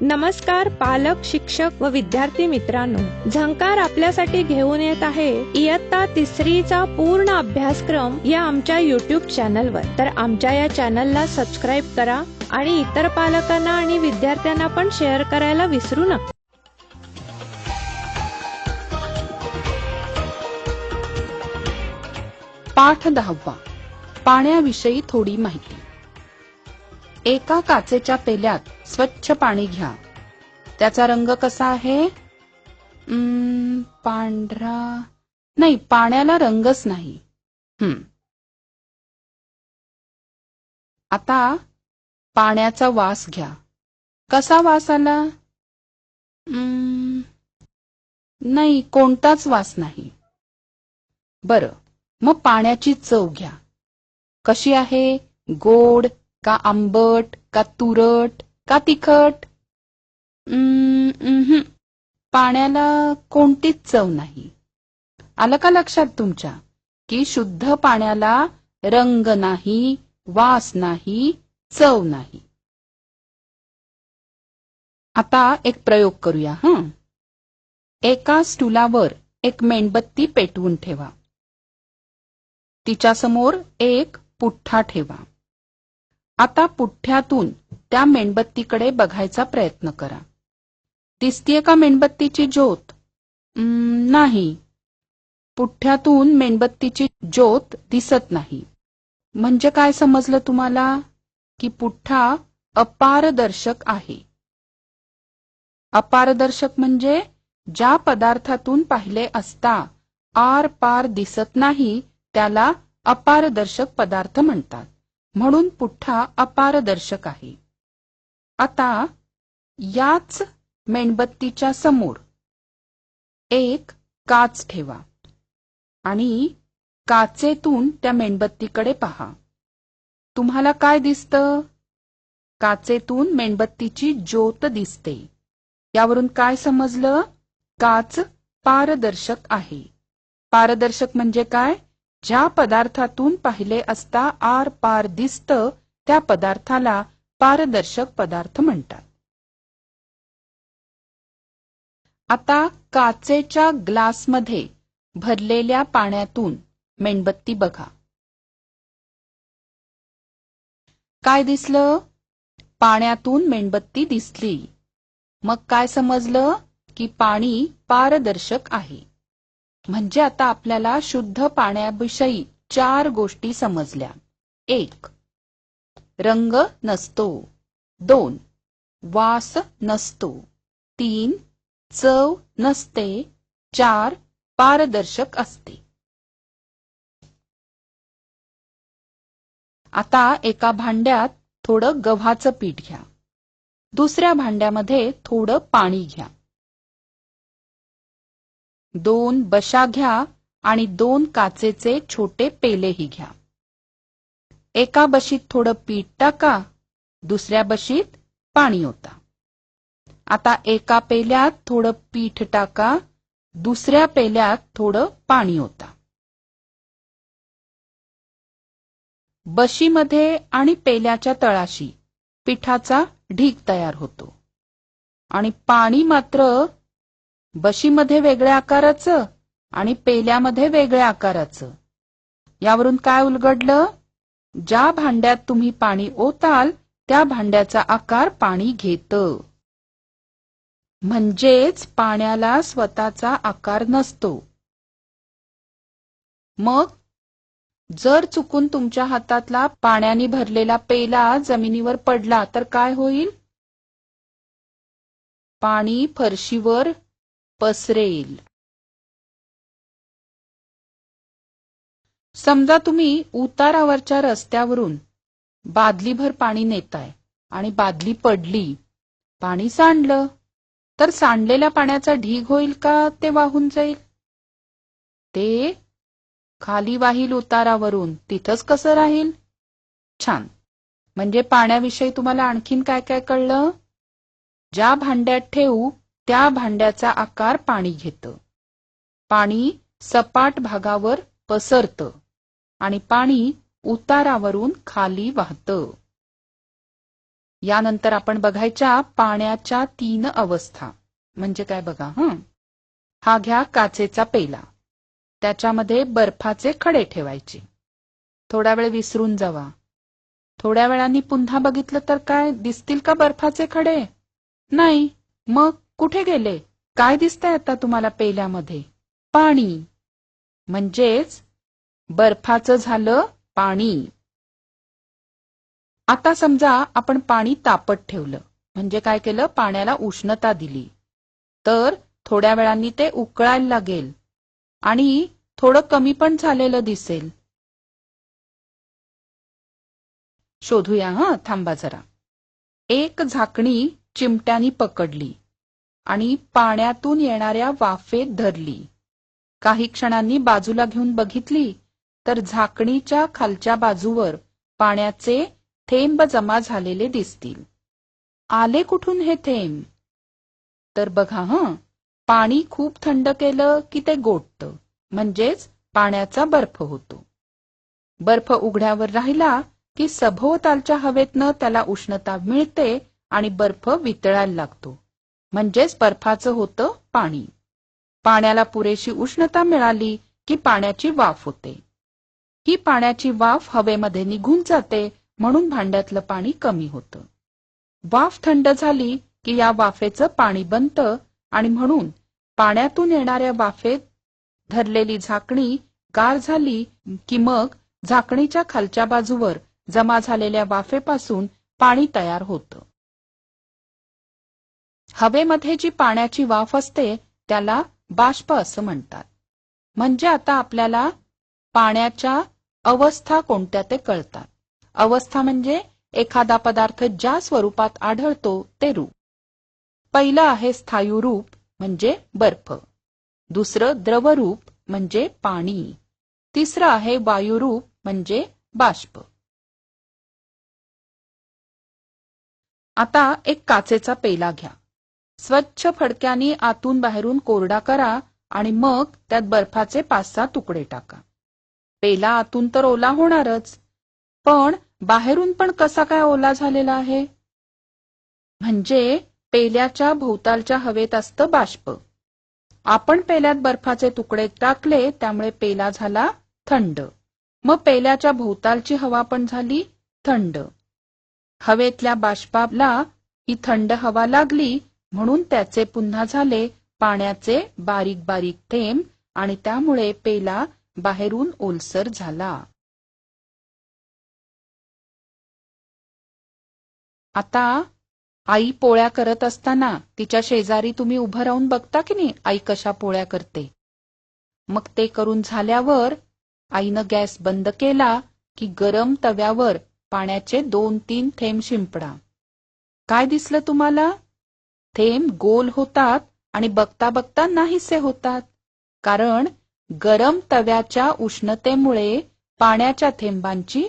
नमस्कार पालक शिक्षक व विद्यार्थी मित्रांनो. झंकार आपल्यासाठी घेऊन येत आहे इयत्ता तिसरीचा पूर्ण अभ्यासक्रम या आमच्या युट्यूब चॅनलवर तर आमच्या या चॅनलला सबस्क्राईब करा आणि इतर पालकांना आणि विद्यार्थ्यांना पण शेअर करायला विसरू नका. पाठ दहावा. पाण्याविषयी थोडी माहिती. एका काचेच्या पेल्यात स्वच्छ पाणी घ्या. त्याचा रंग कसा आहे? पांढरा. नाही पाण्याला रंगच नाही. हम्म. आता पाण्याचा वास घ्या. कसा वास आला? नाही कोणताच वास नाही. बरं मग पाण्याची चव घ्या. कशी आहे? गोड का आंबट का तुरट? का तिखट? उम्म, पाण्याला कोणतीच चव नाही. आलं का लक्षात तुमच्या? की शुद्ध पाण्याला रंग नाही वास नाही चव नाही. आता एक प्रयोग करूया हं? एका स्टुलावर एक मेणबत्ती पेटवून ठेवा. तिच्यासमोर एक पुठ्ठा ठेवा. आता पुठ्ठ्यातून त्या मेणबत्तीकडे बघायचा प्रयत्न करा. दिसतीये का मेणबत्तीची ज्योत? नाही. पुठ्ठ्यातून मेणबत्तीची ज्योत दिसत नाही. म्हणजे काय समजलं तुम्हाला? की पुठ्ठा अपारदर्शक आहे. अपारदर्शक म्हणजे ज्या पदार्थातून पाहिले असता आर पार दिसत नाही त्याला अपारदर्शक पदार्थ म्हणतात. म्हणून पुठ्ठा अपारदर्शक आहे. आता याच मेणबत्तीच्या समोर एक काच ठेवा आणि काचेतून त्या मेणबत्तीकडे पहा. तुम्हाला काय दिसतं? काचेतून मेणबत्तीची ज्योत दिसते. यावरून काय समजलं? काच पारदर्शक आहे. पारदर्शक म्हणजे काय? ज्या पदार्थातून पाहिले असता आर पार दिसतं त्या पदार्थाला पारदर्शक पदार्थ म्हणतात. आता काचेच्या ग्लासमध्ये भरलेल्या पाण्यातून मेणबत्ती बघा. काय दिसलं? पाण्यातून मेणबत्ती दिसली. मग काय समजलं? की पाणी पारदर्शक आहे. म्हणजे आता आपल्याला शुद्ध पाण्याविषयी चार गोष्टी समजल्या. एक रंग नसतो. दोन. वास नसतो. तीन. चव नसते. चार. पारदर्शक असते. आता एका भांड्यात थोडं गव्हाचं पीठ घ्या. दुसऱ्या भांड्यामध्ये थोडं पाणी घ्या. दोन बशा घ्या आणि दोन काचेचे छोटे पेलेही घ्या. एका बशीत थोडं पीठ टाका दुसऱ्या बशीत पाणी होता आता एका पेल्यात थोडं पीठ टाका दुसऱ्या पेल्यात थोडं पाणी होता बशीमध्ये आणि पेल्याच्या तळाशी पिठाचा ढीग तयार होतो. आणि पाणी मात्र बशीमध्ये वेगळ्या आकाराचं आणि पेल्यामध्ये वेगळ्या आकाराचं. यावरून काय उलगडलं? ज्या भांड्यात तुम्ही पाणी ओताल त्या भांड्याचा आकार पाणी घेतं. म्हणजेच पाण्याला स्वतःचा आकार नसतो. मग जर चुकून तुमच्या हातातला पाण्याने भरलेला पेला जमिनीवर पडला तर काय होईल? पाणी फरशीवर पसरेल. समजा तुम्ही उतारावरच्या रस्त्यावरून बादलीभर पाणी नेताय आणि बादली पडली पाणी सांडलं तर सांडलेल्या पाण्याचा ढीग होईल का ते वाहून जाईल? ते खाली वाहील उतारावरून तिथंच कसं राहील? छान. म्हणजे पाण्याविषयी तुम्हाला आणखीन काय काय कळलं? ज्या भांड्यात ठेवू त्या भांड्याचा आकार पाणी घेतं. पाणी सपाट भागावर पसरतं. आणि पाणी उतारावरून खाली वाहतं. यानंतर आपण बघायच्या पाण्याच्या तीन अवस्था. म्हणजे काय बघा हं. हा घ्या काचेचा पेला. त्याच्यामध्ये बर्फाचे खडे ठेवायचे. थोडा वेळ विसरून जावा. थोड्या वेळाने पुन्हा बघितलं तर काय दिसतील का बर्फाचे खडे? नाही. मग कुठे गेले? काय दिसतंय आता तुम्हाला पेल्यामध्ये? पाणी. म्हणजेच बर्फाचं झालं पाणी. आता समजा आपण पाणी तापत ठेवलं. म्हणजे काय केलं? पाण्याला उष्णता दिली. तर थोड्या वेळांनी ते उकळायला लागेल. आणि थोडं कमी पण झालेलं दिसेल. शोधूया हा? थांबा जरा. एक झाकणी चिमट्यानी पकडली. आणि पाण्यातून येणाऱ्या वाफेत धरली. काही क्षणांनी बाजूला घेऊन बघितली तर झाकणीच्या खालच्या बाजूवर पाण्याचे थेंब जमा झालेले दिसतील. आले कुठून हे थेंब? तर बघा हं. पाणी खूप थंड केलं की ते गोठतं. म्हणजेच पाण्याचा बर्फ होतो. बर्फ उघड्यावर राहिला की सभोवतालच्या हवेतनं त्याला उष्णता मिळते आणि बर्फ वितळायला लागतो. म्हणजेच बर्फाचं होतं पाणी. पाण्याला पुरेशी उष्णता मिळाली की पाण्याची वाफ होते. ही पाण्याची वाफ हवेमध्ये निघून जाते म्हणून भांड्यातलं पाणी कमी होतं. वाफ थंड झाली की या वाफेचं पाणी बनतं आणि म्हणून पाण्यातून येणाऱ्या वाफेत धरलेली झाकणी गार झाली की मग झाकणीच्या खालच्या बाजूवर जमा झालेल्या वाफेपासून पाणी तयार होतं. हवेमध्ये जी पाण्याची वाफ असते त्याला बाष्प असं म्हणतात. म्हणजे आता आपल्याला पाण्याच्या अवस्था कोणत्या ते कळतात. अवस्था म्हणजे एखादा पदार्थ ज्या स्वरूपात आढळतो ते रूप. पहिलं आहे स्थायू रूप म्हणजे बर्फ. दुसरं द्रवरूप म्हणजे पाणी. तिसरं आहे वायुरूप म्हणजे बाष्प. आता एक काचेचा पेला घ्या. स्वच्छ फडक्याने आतून बाहेरून कोरडा करा आणि मग त्यात बर्फाचे पाच सहा तुकडे टाका. पेला आतून तर ओला होणारच. पण बाहेरून पण कसा काय ओला झालेला आहे? म्हणजे पेल्याच्या भोवतालच्या हवेत असतं बाष्प. आपण पेल्यात बर्फाचे तुकडे टाकले त्यामुळे पेला झाला थंड. मग पेल्याच्या भोवतालची हवा पण झाली थंड. हवेतल्या बाष्पाला ही थंड हवा लागली म्हणून त्याचे पुन्हा झाले पाण्याचे बारीक बारीक थेंब आणि त्यामुळे पेला बाहेरून ओलसर झाला. आता आई पोळ्या करत असताना तिच्या शेजारी तुम्ही उभं राहून बघता की नाही आई कशा पोळ्या करते? मग ते करून झाल्यावर आईनं गॅस बंद केला की गरम तव्यावर पाण्याचे दोन तीन थेंब शिंपडा. काय दिसलं तुम्हाला? थेंब गोल होतात आणि बघता बघता नाहीसे होतात. कारण गरम तव्याच्या उष्णतेमुळे पाण्याच्या थेंबांची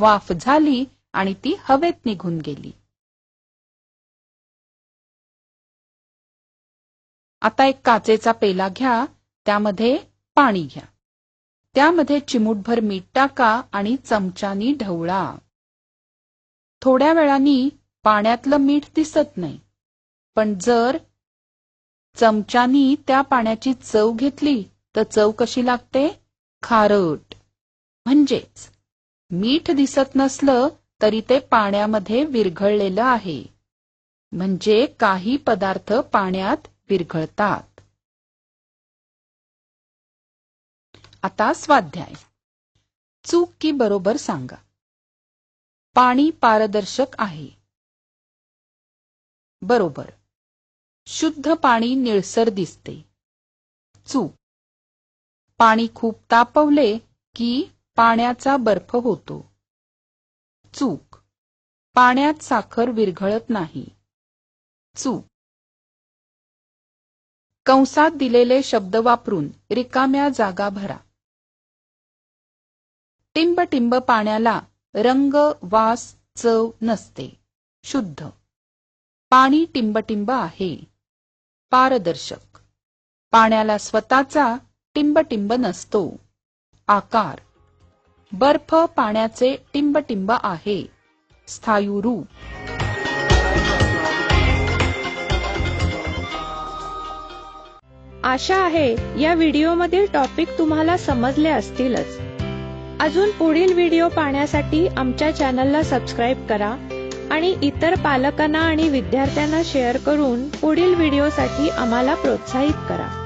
वाफ झाली आणि ती हवेत निघून गेली. आता एक काचेचा पेला घ्या त्यामध्ये पाणी घ्या. त्यामध्ये चिमूटभर मीठ टाका आणि चमच्यानी ढवळा. थोड्या वेळानी पाण्यातलं मीठ दिसत नाही पण जर चमच्यानी त्या पाण्याची चव घेतली तर चव कशी लागते? खारट. म्हणजेच मीठ दिसत नसलं तरी ते पाण्यामध्ये विरघळलेलं आहे. म्हणजे काही पदार्थ पाण्यात विरघळतात. आता स्वाध्याय. चूक की बरोबर सांगा. पाणी पारदर्शक आहे. बरोबर. शुद्ध पाणी निळसर दिसते. चूक. पाणी खूप तापवले की पाण्याचा बर्फ होतो. चूक. पाण्यात साखर विरघळत नाही. चूक. कंसात दिलेले शब्द वापरून रिकाम्या जागा भरा. टिंब टिंब पाण्याला रंग वास चव नसते. शुद्ध. पाणी टिंबटिंब आहे. पारदर्शक. पाण्याला स्वतःचा टिंबटिंब नसतो. आकार. बर्फ पाण्याचे टिंबटिंब आहे. स्थायू रूप. आशा आहे या व्हिडिओ मधील टॉपिक तुम्हाला समजले असतीलच. अजून पुढील व्हिडिओ पाहण्यासाठी आमच्या चॅनलला सबस्क्राईब करा आणि इतर पालकांना आणि विद्यार्थ्यांना शेअर करून पुढील व्हिडिओसाठी आम्हाला प्रोत्साहित करा.